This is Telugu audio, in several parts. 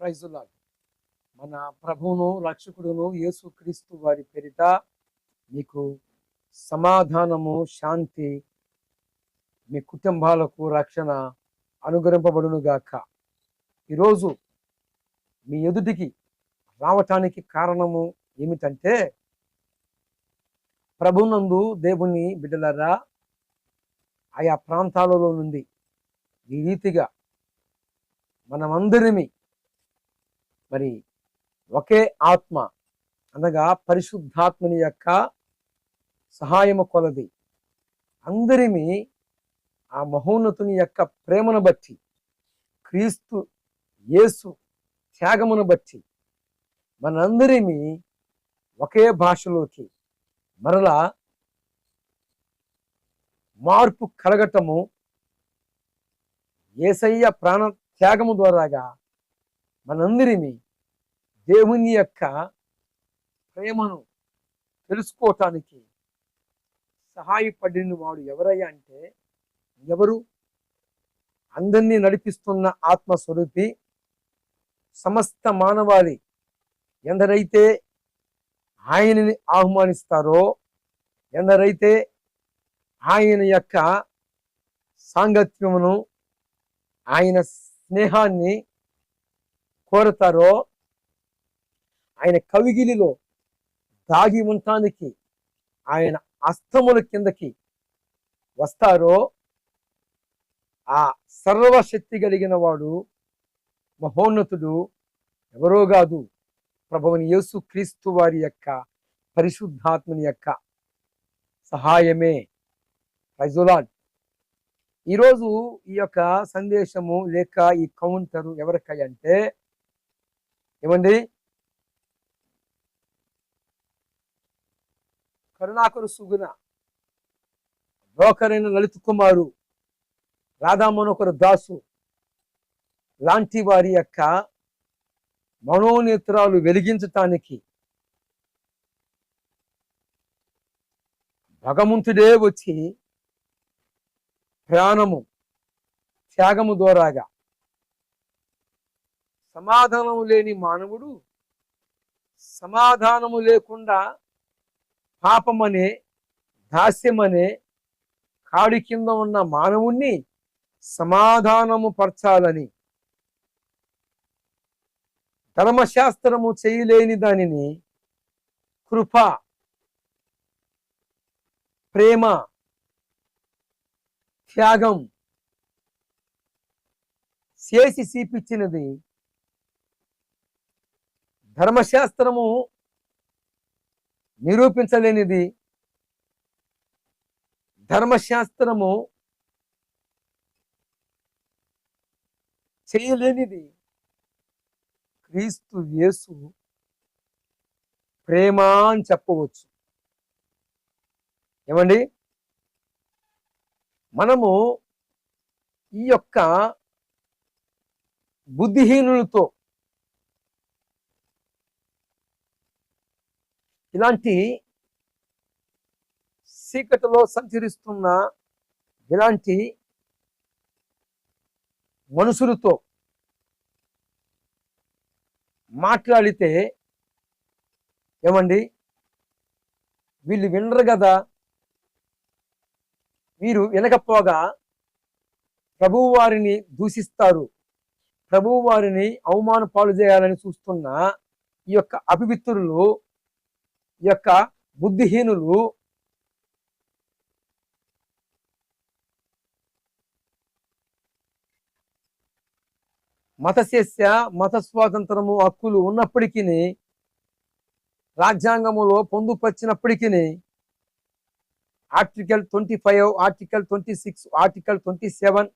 ప్రైజులా మన ప్రభువును రక్షకుడును యేసుక్రీస్తు వారి పేరిట మీకు సమాధానము శాంతి మీ కుటుంబాలకు రక్షణ అనుగ్రహింపబడునుగాక. ఈరోజు మీ ఎదుటికి రావటానికి కారణము ఏమిటంటే ప్రభునందు దేవుని బిడ్డలరా ఆయా ప్రాంతాలలో నుండి ఈ రీతిగా మనమందరిమి మరి ఒకే ఆత్మ అనగా పరిశుద్ధాత్మని యొక్క సహాయము కొలది. అందరిమి ఆ మహోన్నతుని యొక్క ప్రేమను బట్టి క్రీస్తు యేసు త్యాగమును బట్టి మనందరిమి ఒకే భాషలోకి మరలా మార్పు కలగటము ఏసయ్య ప్రాణ త్యాగము ద్వారాగా మనందరినీ దేవుని యొక్క ప్రేమను తెలుసుకోవటానికి సహాయపడిన వాడు ఎవరయ్యా అంటే ఎవరు? అందరినీ నడిపిస్తున్న ఆత్మస్వరూపి సమస్త మానవాళి ఎందరైతే ఆయనని ఆహ్వానిస్తారో ఎందరైతే ఆయన యొక్క సాంగత్యమును ఆయన స్నేహాన్ని కోరతారో ఆయన కవిగిలిలో దాగి ఉండటానికి ఆయన అస్తముల కిందకి వస్తారో ఆ సర్వశక్తి కలిగిన వాడు మహోన్నతుడు ఎవరో కాదు. ప్రభువుని యేసు క్రీస్తు వారి యొక్క పరిశుద్ధాత్మని యొక్క సహాయమే. ప్రైజులాడ్ ఈరోజు ఈ యొక్క సందేశము లేక ఈ కౌంటరు ఎవరికై అంటే ఏమండి? కరుణాకరు సుగుణ. బ్రోకరైన లలిత్ కుమారు రాధామనోకరు దాసు లాంటి వారి యొక్క మనోనేత్రాలు వెలిగించటానికి భగవంతుడే వచ్చి ప్రాణము త్యాగము ద్వారాగా సమాధానము లేని మానవుడు సమాధానము లేకుండా పాపమనే దాస్యమనే కాడి కింద ఉన్న మానవుణ్ణి సమాధానము పరచాలని ధర్మశాస్త్రము చేయలేని దానిని కృప ప్రేమ త్యాగం చేసి చూపించినది ధర్మశాస్త్రము నిరూపించలేనిది. ధర్మశాస్త్రము చేయలేనిది. క్రీస్తు యేసు ప్రేమ అని చెప్పవచ్చు. ఏమండి? మనము ఈ యొక్క బుద్ధిహీనులతో ఇలాంటి చీకటిలో సంచరిస్తున్న ఇలాంటి మనుషులతో మాట్లాడితే ఏమండి? వీళ్ళు వినరు కదా? వీరు వినకపోగా ప్రభువారిని దూషిస్తారు. ప్రభువారిని అవమాన పాలు చేయాలని చూస్తున్న ఈ యొక్క అపవిత్రులు యొక్క బుద్ధిహీనులు మతశస్య మత స్వాతంత్రము హక్కులు ఉన్నప్పటికీ రాజ్యాంగములో పొందుపరిచినప్పటికీ article twenty five article twenty six article twenty seven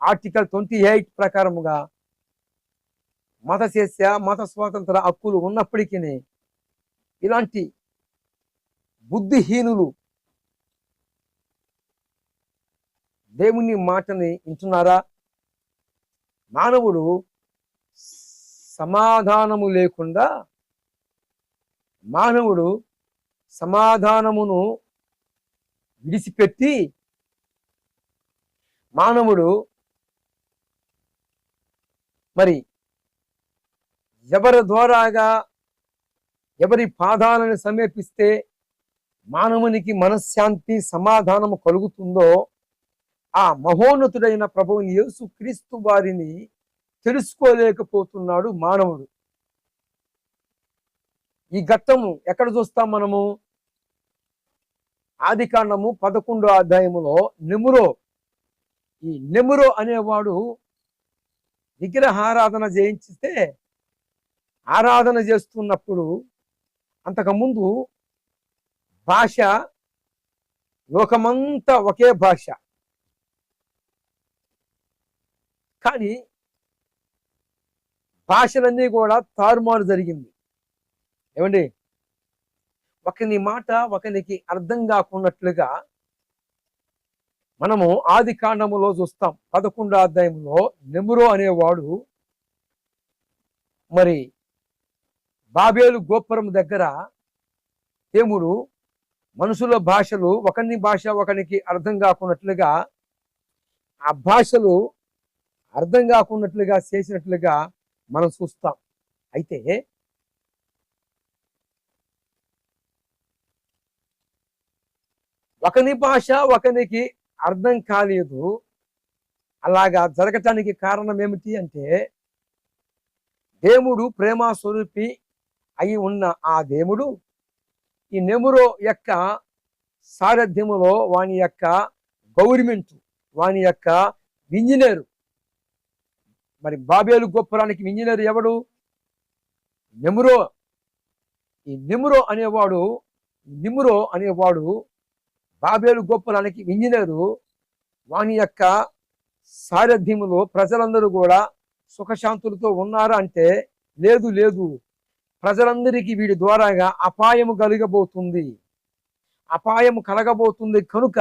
article twenty eight ప్రకారముగా మతశస్య మత స్వాతంత్ర హక్కులు ఉన్నప్పటికీ ఇలాంటి బుద్ధిహీనులు. దేవుని మాటని వింటున్నారా? మానవుడు సమాధానము లేకుండా మానవుడు సమాధానమును విడిచిపెట్టి మానవుడు మరి ఎవరి ద్వారాగా ఎవరి పాదాలను సమీపిస్తే మానవునికి మనశ్శాంతి సమాధానము కలుగుతుందో ఆ మహోన్నతుడైన ప్రభువుని యేసు క్రీస్తు వారిని తెలుసుకోలేకపోతున్నాడు మానవుడు. ఈ ఘట్టము ఎక్కడ చూస్తాం మనము? ఆది కాండము పదకొండో అధ్యాయములో నెమురో. ఈ నెమురో అనేవాడు విగ్రహారాధన చేయించితే ఆరాధన చేస్తున్నప్పుడు అంతకుముందు భాష లోకమంతా ఒకే భాష. కానీ భాషలన్నీ కూడా తారుమారు జరిగింది. ఏమండి? ఒకని మాట ఒకనికి అర్థం కాకున్నట్లుగా మనము ఆది కాండములో చూస్తాం. పదకొండో అధ్యాయంలో నెమురో అనేవాడు మరి బాబేలు గోపురం దగ్గర దేవుడు మనుషుల భాషలు ఒకని భాష ఒకనికి అర్థం కాకున్నట్లుగా ఆ భాషలు అర్థం కాకున్నట్లుగా చేసినట్లుగా మనం చూస్తాం. అయితే ఒకని భాష ఒకనికి అర్థం కాలేదు. అలాగా జరగటానికి కారణం ఏమిటి అంటే దేవుడు ప్రేమ స్వరూపి అయి ఉన్న ఆ దేవుడు ఈ నెమురో యొక్క సారథ్యములో వాని యొక్క గవర్నమెంట్ వాని యొక్క ఇంజనీరు. మరి బాబేలు గొప్పరానికి ఇంజనీర్ ఎవడు? నెమురో. ఈ నిమురో అనేవాడు నిమురో అనేవాడు బాబేలు గొప్పరానికి ఇంజనీరు వాని యొక్క సారథ్యములో ప్రజలందరూ కూడా సుఖశాంతులతో ఉన్నారా అంటే లేదు లేదు. ప్రజలందరికీ వీడి ద్వారాగా అపాయము కలగబోతుంది. అపాయము కలగబోతుంది కనుక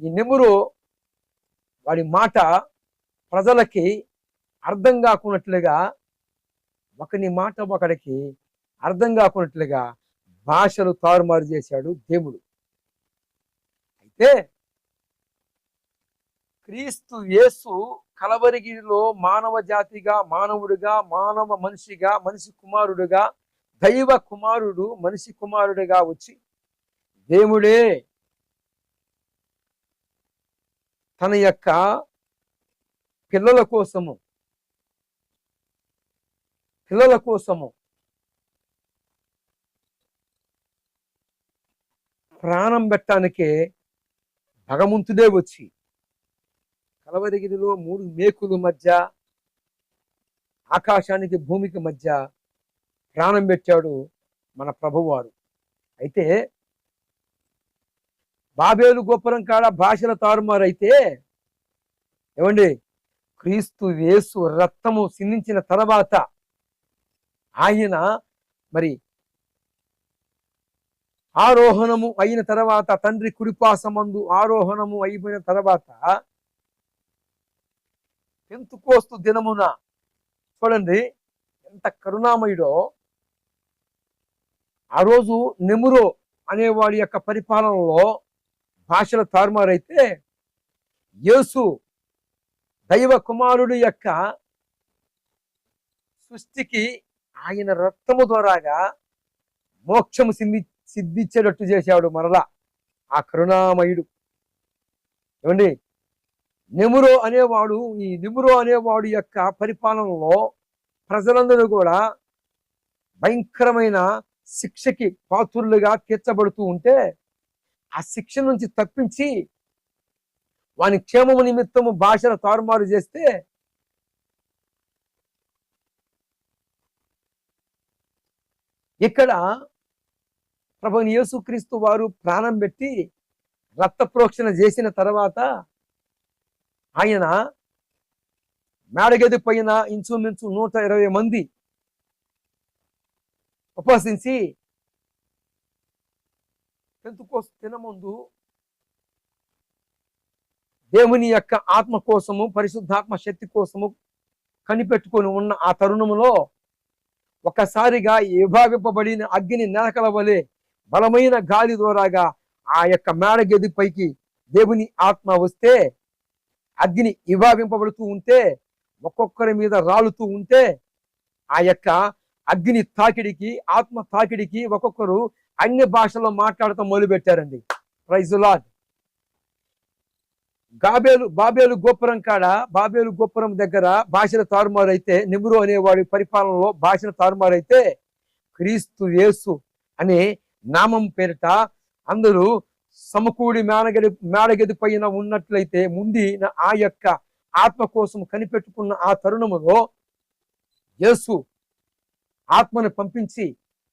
ఈ నెమురు వాడి మాట ప్రజలకి అర్థం కాకున్నట్లుగా ఒకని మాట ఒకడికి అర్థం కాకున్నట్లుగా భాషలు తారుమారు చేశాడు దేవుడు. అయితే క్రీస్తు యేసు కలవరిగిరిలో మానవ జాతిగా మానవుడిగా మానవ మనిషిగా మనిషి కుమారుడుగా దైవ కుమారుడు మనిషి కుమారుడిగా వచ్చి దేవుడే తన యొక్క పిల్లల కోసము పిల్లల కోసము ప్రాణం పెట్టడానికే భగవంతుడే వచ్చి కలవరిగిరిలో మూడు మేకుల మధ్య ఆకాశానికి భూమికి మధ్య ప్రాణం పెట్టాడు మన ప్రభువారు అయితే బాబేలు గోపురం కాడ భాషల తారుమారైతే ఏమండి క్రీస్తు వేసు రక్తము సిందించిన తర్వాత ఆయన మరి ఆరోహణము అయిన తర్వాత తండ్రి కుడిపాసమందు ఆరోహణము అయిపోయిన తర్వాత పెంతుకోస్తు దినమున. చూడండి ఎంత కరుణామయుడో. ఆ రోజు నెమురో అనేవాడి యొక్క పరిపాలనలో భాషల తారుమారైతే యేసు దైవ కుమారుడు యొక్క సృష్టికి ఆయన రక్తము ద్వారాగా మోక్షము సిద్ధి సిద్ధించేటట్టు చేశాడు మరలా. ఆ కరుణామయుడు. ఏమండి? నెమురో అనేవాడు ఈ నిమురో అనేవాడు యొక్క పరిపాలనలో ప్రజలందరూ కూడా భయంకరమైన శిక్షకి పాత్రులుగా తీర్చబడుతూ ఉంటే ఆ శిక్ష నుంచి తప్పించి వాని క్షేమము నిమిత్తము భాషను తారుమారు చేస్తే ఇక్కడ ప్రభుని యేసుక్రీస్తు వారు ప్రాణం పెట్టి రక్త ప్రోక్షణ చేసిన తర్వాత ఆయన మేడగది పైన ఇంచుమించు నూట ఇరవై మంది ఉపాసించి టెన్త్ కోసం తినముందు దేవుని యొక్క ఆత్మ కోసము పరిశుద్ధాత్మ శక్తి కోసము కనిపెట్టుకొని ఉన్న ఆ తరుణంలో ఒకసారిగా విభాగింపబడిన అగ్ని నెలకల వలె బలమైన గాలి ద్వారాగా ఆ యొక్క మేడ గది పైకి దేవుని ఆత్మ వస్తే అగ్ని విభాగింపబడుతూ ఉంటే ఒక్కొక్కరి మీద రాలుతూ ఉంటే ఆ యొక్క అగ్ని తాకిడికి ఆత్మ తాకిడికి ఒక్కొక్కరు అన్ని భాషల్లో మాట్లాడటం మొదలుపెట్టారండి ప్రైజులాడ్ గాబేలు బాబేలు గోపురం కాడ బాబేలు గోపురం దగ్గర భాషల తారుమారు అయితే నెమురు అనేవాడి పరిపాలనలో భాషల తారుమారు అయితే క్రీస్తు యేసు అనే నామం పేరిట అందరూ సమకూడి మేనగడి మేడగది పైన ఉన్నట్లయితే ముందు ఆ యొక్క ఆత్మ కోసం కనిపెట్టుకున్న ఆ తరుణములో యేసు ఆత్మను పంపించి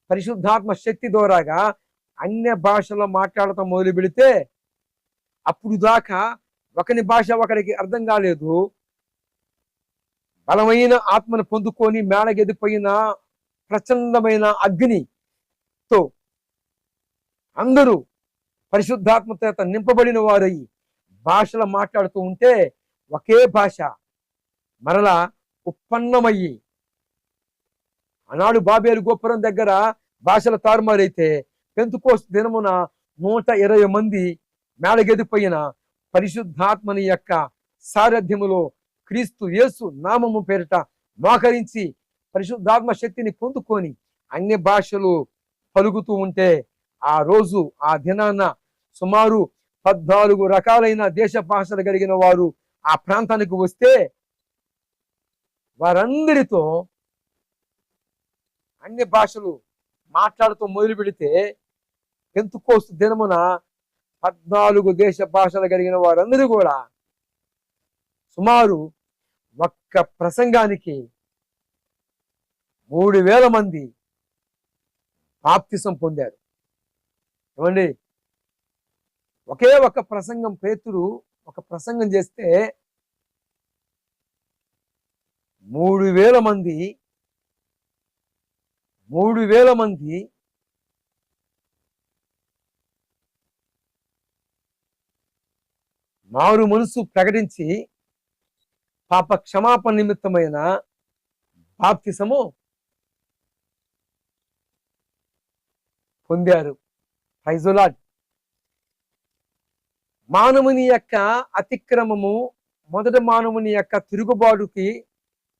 పరిశుద్ధాత్మ శక్తి ద్వారాగా అన్య భాషలో మాట్లాడటం మొదలు పెడితే అప్పుడు దాకా ఒకని భాష ఒకరికి అర్థం కాలేదు. బలమైన ఆత్మను పొందుకొని మేడగెదిపోయిన ప్రచండమైన అగ్నితో అందరూ పరిశుద్ధాత్మ చేత నింపబడిన వారై భాషలు మాట్లాడుతూ ఉంటే ఒకే భాష మరలా ఉత్పన్నమయ్యి ఆనాడు బాబేలు గోపురం దగ్గర భాషల తారుమారైతే పెంతుకోస్ దినమున నూట ఇరవై మంది మేడగెదిపోయిన పరిశుద్ధాత్మని యొక్క సారథ్యములో క్రీస్తు యేసు నామము పేరిట మోకరించి పరిశుద్ధాత్మ శక్తిని పొందుకొని అన్ని భాషలు పలుకుతూ ఉంటే ఆ రోజు ఆ దినాన సుమారు పద్నాలుగు రకాలైన దేశ భాషలు కలిగిన వారు ఆ ప్రాంతానికి వస్తే వారందరితో అన్ని భాషలు మాట్లాడుతూ మొదలు పెడితే పెంతుకోస్తు దినమున పద్నాలుగు దేశ భాషలు కలిగిన వారందరూ కూడా సుమారు ఒక్క ప్రసంగానికి మూడు వేల మంది బాప్తిసం పొందారు. ఏమండి? ఒకే ఒక ప్రసంగం పేతురు ఒక ప్రసంగం చేస్తే మూడు వేల మంది మూడు వేల మంది మారు మనసు ప్రకటించి పాప క్షమాపణ నిమిత్తమైన బాప్తిసము పొందారు. ప్రైజులాడ్ మానవుని యొక్క అతిక్రమము మొదటి మానవుని యొక్క తిరుగుబాటుకి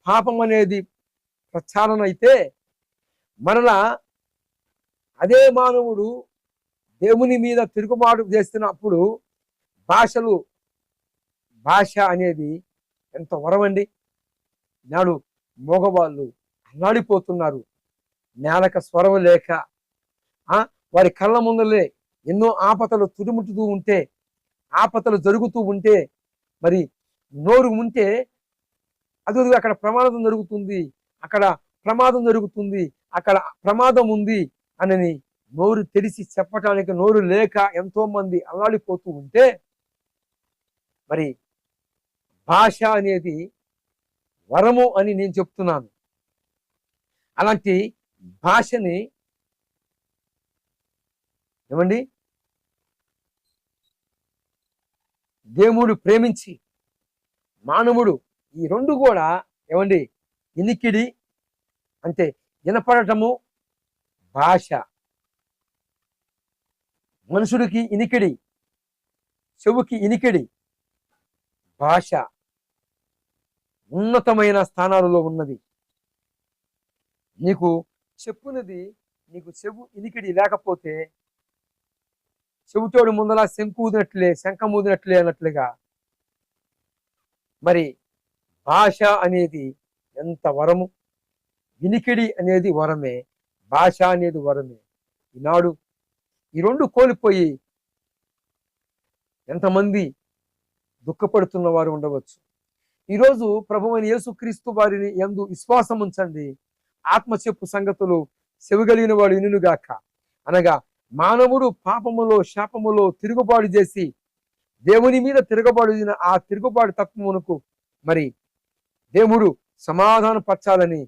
పాపం అనేది ప్రచారణ అయితే మరలా అదే మానవుడు దేవుని మీద తిరుగుబాటు చేస్తున్నప్పుడు భాషలు భాష అనేది ఎంత వరమండి. నాడు మగవాళ్ళు అల్లాడిపోతున్నారు. నేలక స్వరం లేక వారి కళ్ళ ముందలే ఎన్నో ఆపతలు తుడుముట్టుతూ ఉంటే ఆపతలు జరుగుతూ ఉంటే మరి నోరు ఉంటే అది అక్కడ ప్రమాదం జరుగుతుంది అక్కడ ప్రమాదం జరుగుతుంది అక్కడ ప్రమాదం ఉంది అని నోరు తెరిచి చెప్పటానికి నోరు లేక ఎంతో మంది అల్లాడిపోతూ ఉంటే మరి భాష అనేది వరము అని నేను చెప్తున్నాను. అలాంటి భాషని ఏమండి? దేవుడు ప్రేమించి మానవుడు ఈ రెండు కూడా ఏమండి? ఇనికిడి అంటే వినపడటము భాష. మనుషుడికి ఇనికిడి చెవుకి ఇనికిడి భాష ఉన్నతమైన స్థానాలలో ఉన్నది. నీకు చెప్పునది నీకు చెవు ఇనికిడి లేకపోతే చెబుతోడి ముందల శంఖం శంఖమూదినట్లే అన్నట్లుగా. మరి భాష అనేది ఎంత వరము? వినికిడి అనేది వరమే. భాష అనేది వరమే. ఈనాడు ఈ రెండు కోల్పోయి ఎంతమంది దుఃఖపడుతున్న వారు ఉండవచ్చు. ఈరోజు ప్రభువని యేసుక్రీస్తు వారిని ఎందు విశ్వాసం ఉంచండి. ఆత్మ చెప్పు సంగతులు చెవిగలిగిన వాడు ఇనుగాక అనగా మానవుడు పాపములో శాపములో తిరుగుబాటు చేసి దేవుని మీద తిరగబాటు ఆ తిరుగుబాటు తత్వమునకు మరి దేవుడు సమాధాన పరచాలని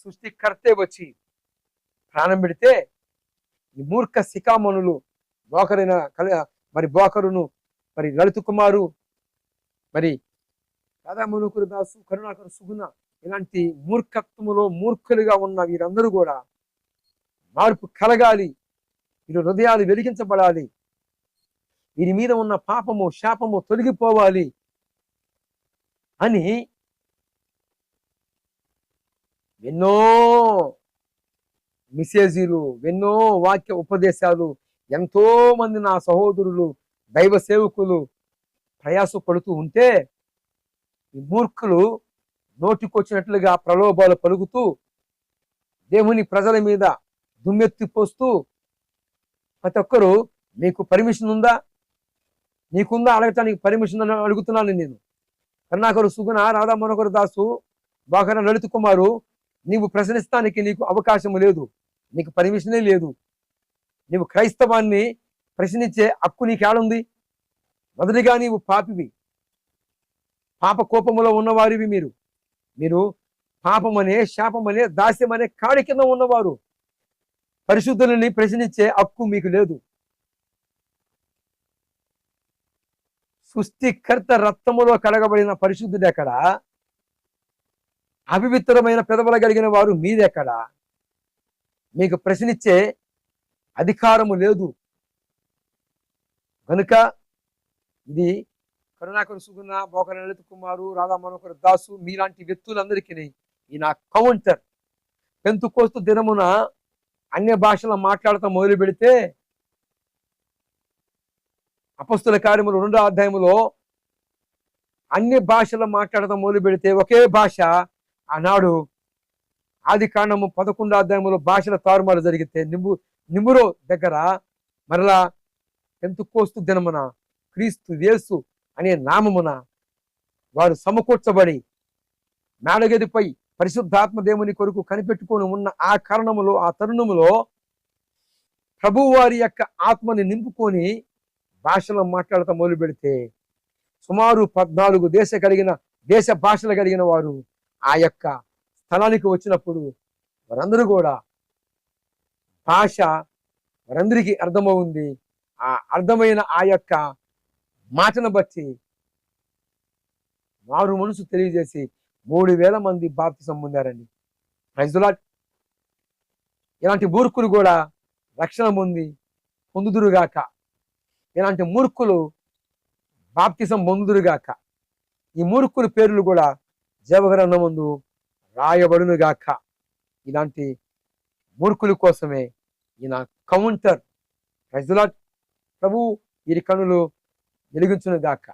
సృష్టికర్తే వచ్చి ప్రాణం పెడితే ఈ మూర్ఖ శిఖామణులు బోకరైన కల మరి బోకరును మరి లలిత కుమారు మరి కథామునుకులు దాసు కరుణాకర సుగుణ ఇలాంటి మూర్ఖత్వములో మూర్ఖులుగా ఉన్న వీరందరూ కూడా మార్పు కలగాలి. వీరి హృదయాలు వెలిగించబడాలి. వీరి మీద ఉన్న పాపము శాపము తొలగిపోవాలి అని ఎన్నో మెసేజీలు ఎన్నో వాక్య ఉపదేశాలు ఎంతో మంది నా సహోదరులు దైవ సేవకులు ప్రయాసపడుతూ ఉంటే ఈ మూర్ఖులు నోటికొచ్చినట్లుగా ప్రలోభాలు పలుకుతూ దేవుని ప్రజల మీద దుమ్మెత్తి పోస్తూ ప్రతి ఒక్కరు మీకు పర్మిషన్ ఉందా? నీకుందా? అడగటానికి పర్మిషన్ అని అడుగుతున్నాను నేను. కర్ణాకరు సుగుణ రాధా మనోహర్ దాసు బాగా లలిత్ కుమారు నీవు ప్రశ్నిస్తానికి నీకు అవకాశం లేదు. నీకు పర్మిషనే లేదు. నీవు క్రైస్తవాన్ని ప్రశ్నించే హక్కు నీకేడుంది మొదటిగా నీవు పాపివి. పాప కోపములో ఉన్నవారివి మీరు. మీరు పాపమనే శాపమనే దాస్యమనే కాడి కింద ఉన్నవారు. పరిశుద్ధులని ప్రశ్నించే హక్కు మీకు లేదు. సుస్థికర్త రక్తములో కడగబడిన పరిశుద్ధుడు ఎక్కడ? అవివిత్తరమైన పెదవుల కలిగిన వారు మీదెక్కడ? మీకు ప్రశ్నించే అధికారము లేదు. కనుక ఇది కరుణాకర సుగుణ బోకర లలిత కుమారు రాధా మనోహర్ దాసు మీలాంటి వ్యక్తులందరికీ ఈ నా కౌంటర్. పెంతు కోస్తు దినమున అన్య భాషలో మాట్లాడటం మొదలు పెడితే అపస్తుల కార్యములు రెండో అధ్యాయములో అన్ని భాషలు మాట్లాడటం మొదలు పెడితే ఒకే భాష ఆనాడు ఆది కాండము పదకొండో అధ్యాయములో భాషల తారుమారు జరిగితే నిమ్ము నిమురో దగ్గర మరలా ఎంత కోస్తు దినమున క్రీస్తు వేసు అనే నామమున వారు సమకూర్చబడి మేడగదిపై పరిశుద్ధాత్మ దేవుని కొరకు కనిపెట్టుకొని ఉన్న ఆ కారణములో ఆ తరుణములో ప్రభు వారి యొక్క ఆత్మని నింపుకొని భాషలో మాట్లాడటం మొదలు పెడితే సుమారు పద్నాలుగు దేశ కలిగిన దేశ భాషలు కలిగిన వారు ఆ యొక్క స్థలానికి వచ్చినప్పుడు వారందరూ కూడా భాష వారందరికీ అర్థమవుంది. ఆ అర్థమైన ఆ యొక్క మాటను బట్టి వారు మనసు తెలియజేసి మూడు వేల మంది బాప్తిసం పొందారండి. ప్రైజులా ఇలాంటి మూర్ఖులు కూడా రక్షణ పొంది పొందుదురుగాక. ఇలాంటి మూర్ఖులు బాప్తిసం పొందుదురుగాక. ఈ మూర్ఖుల పేర్లు కూడా జీవగ్రంథం ముందు రాయబడునుగాక. ఇలాంటి మూర్ఖుల కోసమే ఈయన కౌంటర్. ప్రజల ప్రభు వీరి కనులు వెలిగించునుగాక.